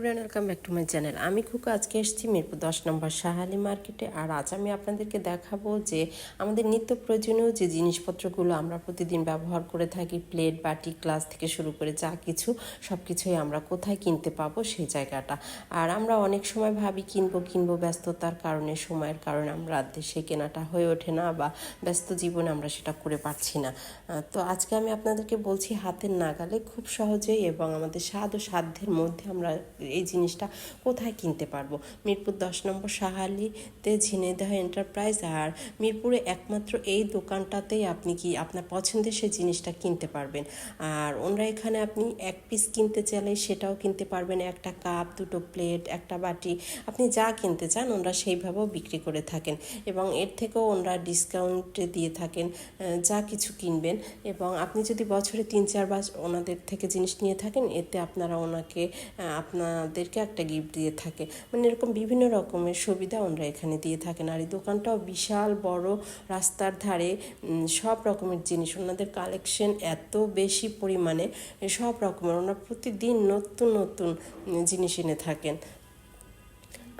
Everyone welcome back to my channel আমি খুব আজকে এসেছি মিরপুর দশ নম্বর শাহালি মার্কেটে। আর আজ আমি আপনাদেরকে দেখাবো যে আমাদের নিত্য প্রয়োজনীয় যে জিনিসপত্রগুলো আমরা প্রতিদিন ব্যবহার করে থাকি প্লেট বাটি গ্লাস থেকে শুরু করে যা কিছু সব কিছুই আমরা কোথায় কিনতে পাবো সেই জায়গাটা। আর আমরা অনেক সময় ভাবি কিনবো কিনবো ব্যস্ততার কারণে, সময়ের কারণে আমরা দেশে কেনাটা হয়ে ওঠে না বা ব্যস্ত জীবনে আমরা সেটা করে পারছি না। তো আজকে আমি আপনাদেরকে বলছি হাতের নাগালে খুব সহজেই এবং আমাদের স্বাদ ও সাধ্যের মধ্যে আমরা এই জিনিসটা কোথায় কিনতে পারব? মিরপুর দশ নম্বর সাহালিতে ঝিনেদহ এন্টারপ্রাইজ আর মিরপুরে একমাত্র এই দোকানটাতেই আপনি কি আপনার পছন্দের সেই জিনিসটা কিনতে পারবেন। আর ওনারা এখানে আপনি এক পিস কিনতে চাইলে সেটাও কিনতে পারবেন। একটা কাপ দুটো প্লেট একটা বাটি আপনি যা কিনতে চান ওনারা সেইভাবেও বিক্রি করে থাকেন এবং এর থেকেও ওনারা ডিসকাউন্টে দিয়ে থাকেন যা কিছু কিনবেন এবং আপনি যদি বছরে তিন চারবার ওনাদের থেকে জিনিস নিয়ে থাকেন এতে আপনারা ওনাকে আহ, আপনাদেরকে একটা গিফট দিয়ে থাকে। মানে এরকম বিভিন্ন রকমের সুবিধা ওনারা এখানে দিয়ে থাকেন। আর এই দোকানটাও বিশাল বড়, রাস্তার ধারে সব রকমের জিনিস। ওনাদের কালেকশন এত বেশি পরিমাণে, সব রকমের। ওনারা প্রতিদিন নতুন নতুন জিনিস এনে থাকেন।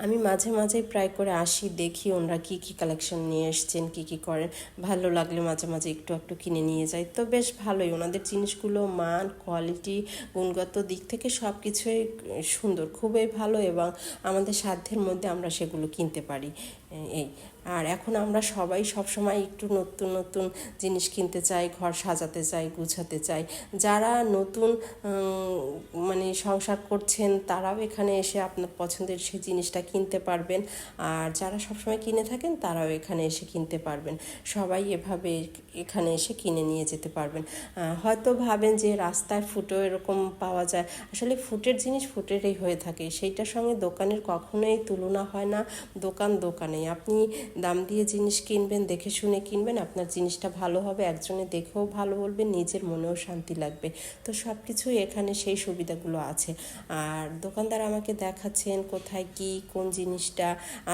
আমি মাঝে মাঝে প্রায় করে আসি, দেখি ওনারা কী কী কালেকশন নিয়ে এসছেন, কী কী করেন। ভালো লাগলে মাঝে মাঝে একটু একটু কিনে নিয়ে যাই। তো বেশ ভালোই, ওনাদের জিনিসগুলো, মান কোয়ালিটি গুণগত দিক থেকে সব কিছুই সুন্দর, খুবই ভালো এবং আমাদের সাধ্যের মধ্যে আমরা সেগুলো কিনতে পারি। এই আর এখন আমরা সবাই সবসময় একটু নতুন নতুন জিনিস কিনতে চাই, ঘর সাজাতে চাই, গুছাতে চাই। যারা নতুন মানে সংসার করছেন, তারাও এখানে এসে আপনার পছন্দের সেই জিনিসটা কিনতে পারবেন। আর যারা সবসময় কিনে থাকেন, তারাও এখানে এসে কিনতে পারবেন। সবাই এভাবে এখানে এসে কিনে নিয়ে যেতে পারবেন। হয়তো ভাবেন যে রাস্তায় ফুটো এরকম পাওয়া যায়। আসলে ফুটের জিনিস ফুটেরই হয়ে থাকে। সেইটার সঙ্গে দোকানের কখনোই তুলনা হয় না। দোকান দোকানেই আপনি দাম দিয়ে জিনিস কিনবেন, দেখে শুনে কিনবেন, আপনার জিনিসটা ভালো হবে, একজনে দেখেও ভালো বলবে, নিজের মনেও শান্তি লাগবে। তো সব কিছুই এখানে সেই সুবিধাগুলো আছে। আর দোকানদার আমাকে দেখাচ্ছেন কোথায় কি, কোন জিনিসটা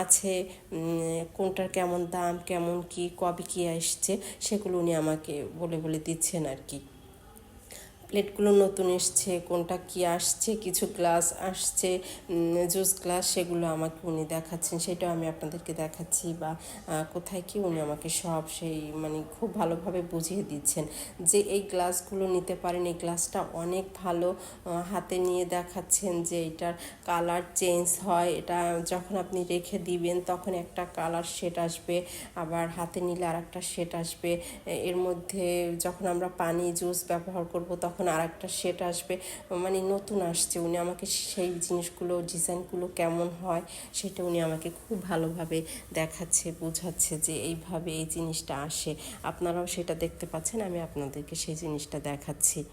আছে কোনটার কেমন দাম, কেমন কি, কবে কি আসছে, সেগুলো উনি আমাকে বলে বলে দিচ্ছেন আর কি। প্লেটগুলো নতুন এসছে, কোনটা কি আসছে, কিছু গ্লাস আসছে জুস গ্লাস সেগুলো আমাকে উনি দেখাচ্ছেন, সেটাও আমি আপনাদেরকে দেখাচ্ছি বা কোথায় কি উনি আমাকে সব সেই মানে খুব ভালোভাবে বুঝিয়ে দিচ্ছেন যে এই গ্লাসগুলো নিতে পারেন, এই গ্লাসটা অনেক ভালো হাতে নিয়ে দেখাচ্ছেন যে এটার কালার চেঞ্জ হয়, এটা যখন আপনি রেখে দিবেন তখন একটা কালার শেড আসবে, আবার হাতে নিলে আর একটা শেড আসবে এর মধ্যে যখন আমরা পানি, জুস ব্যবহার করব তখন আর একটা সেট আসবে। মানে নতুন আসছে উনি আমাকে সেই জিনিসগুলো, ডিজাইনগুলো কেমন হয় সেটা উনি আমাকে খুব ভালোভাবে দেখাচ্ছে, বোঝাচ্ছে যে এইভাবে এই জিনিসটা আসে। আপনারাও সেটা দেখতে পাচ্ছেন, আমি আপনাদেরকে সেই জিনিসটা দেখাচ্ছি।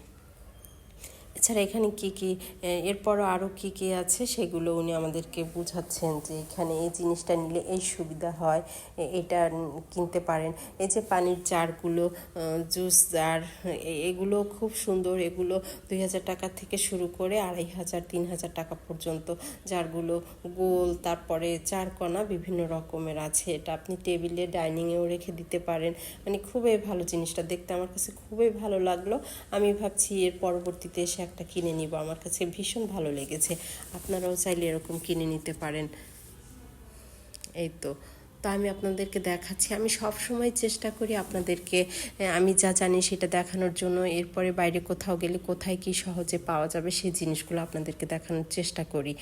এছাড়া এখানে কি কি এরপরও আরও কি কি আছে সেগুলো উনি আমাদেরকে বোঝাচ্ছেন যে এখানে এই জিনিসটা নিলে এই সুবিধা হয় এটা কিনতে পারেন। এই যে পানির জারগুলো জুস, জার এগুলো খুব সুন্দর, এগুলো দুই হাজার টাকা থেকে শুরু করে আড়াই হাজার, তিন হাজার টাকা পর্যন্ত জারগুলো, গোল, তারপরে চারকোনা বিভিন্ন রকমের আছে, এটা আপনি টেবিলে, ডাইনিংয়েও রেখে দিতে পারেন। মানে খুবই ভালো জিনিসটা, দেখতে আমার কাছে খুবই ভালো লাগল। আমি ভাবছি এর পরবর্তীতে এসে একটা কিনে নিব। আমার কাছে ভীষণ ভালো লেগেছে। আপনারাও চাইলে এরকম কিনে নিতে পারেন। এই তো। তো আমি আপনাদেরকে দেখাচ্ছি। আমি সব সময় চেষ্টা করি আপনাদেরকে আমি যা জানি সেটা দেখানোর জন্য। এরপরে বাইরে কোথাও গেলে কোথায় কি সহজে পাওয়া যাবে সেই জিনিসগুলো আপনাদেরকে দেখানোর চেষ্টা করি।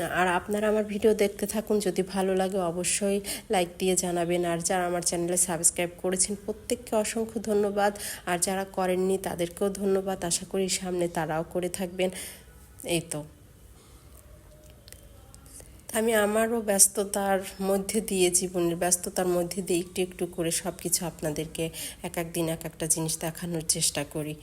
আর আপনারা আমার ভিডিও দেখতে থাকুন, যদি ভালো লাগে অবশ্যই লাইক দিয়ে জানাবেন। আর যারা আমার চ্যানেলে সাবস্ক্রাইব করেছেন, প্রত্যেককে অসংখ্য ধন্যবাদ। আর যারা করেননি, তাদেরকেও ধন্যবাদ। আশা করি সামনে তারাও করে থাকবেন। এই তো। আমি আমারও ব্যস্ততার মধ্যে দিয়ে, জীবনের ব্যস্ততার মধ্যে দিয়ে একটু একটু করে সব কিছু আপনাদেরকে এক এক দিন এক একটা জিনিস দেখানোর চেষ্টা করি।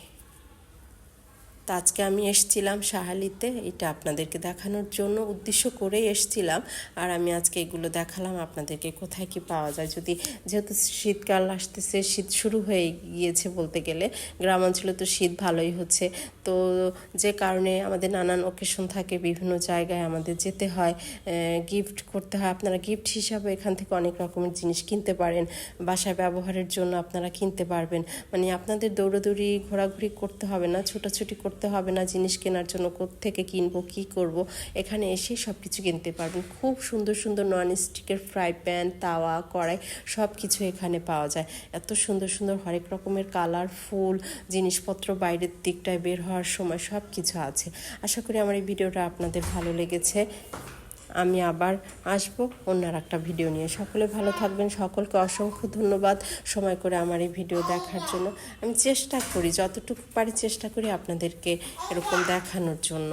তো আজকে আমি এসছিলাম সাহালিতে, এটা আপনাদেরকে দেখানোর জন্য উদ্দেশ্য করেই এসছিলাম। আর আমি আজকে এগুলো দেখালাম, আপনাদেরকে কোথায় কি পাওয়া যায়। যদি যেহেতু শীতকাল আসতেছে, শীত শুরু হয়ে গিয়েছে বলতে গেলে গ্রাম অঞ্চলে তো শীত ভালোই হচ্ছে। তো যে কারণে আমাদের নানান ওকেশন থাকে, বিভিন্ন জায়গায় আমাদের যেতে হয় গিফট করতে হয়। আপনারা গিফট হিসাবে এখান থেকে অনেক রকমের জিনিস কিনতে পারেন। বাসায় ব্যবহারের জন্য আপনারা কিনতে পারবেন। মানে আপনাদের দৌড়াদৌড়ি, ঘোরাঘুরি করতে হবে না, ছোটাছুটি করতে করতে হবে না, জিনিস কেনার জন্য থেকে কিনবো, কি করব, এখানে এসেই সব কিছু কিনতে পারবেন খুব সুন্দর সুন্দর নন স্টিকের ফ্রাই প্যান তাওয়া, কড়াই সব কিছু এখানে পাওয়া যায়। এত সুন্দর সুন্দর হরেক রকমের কালারফুল জিনিসপত্র বাইরের দিকটায় বের হওয়ার সময় সব কিছু আছে। আশা করি আমার এই ভিডিওটা আপনাদের ভালো লেগেছে। আমি আবার আসব অন্য আর একটা ভিডিও নিয়ে। সকলে ভালো থাকবেন, সকলকে অসংখ্য ধন্যবাদ সময় করে আমার এই ভিডিও দেখার জন্য। আমি চেষ্টা করি, যতটুকু পারি চেষ্টা করি আপনাদেরকে এরকম দেখানোর জন্য।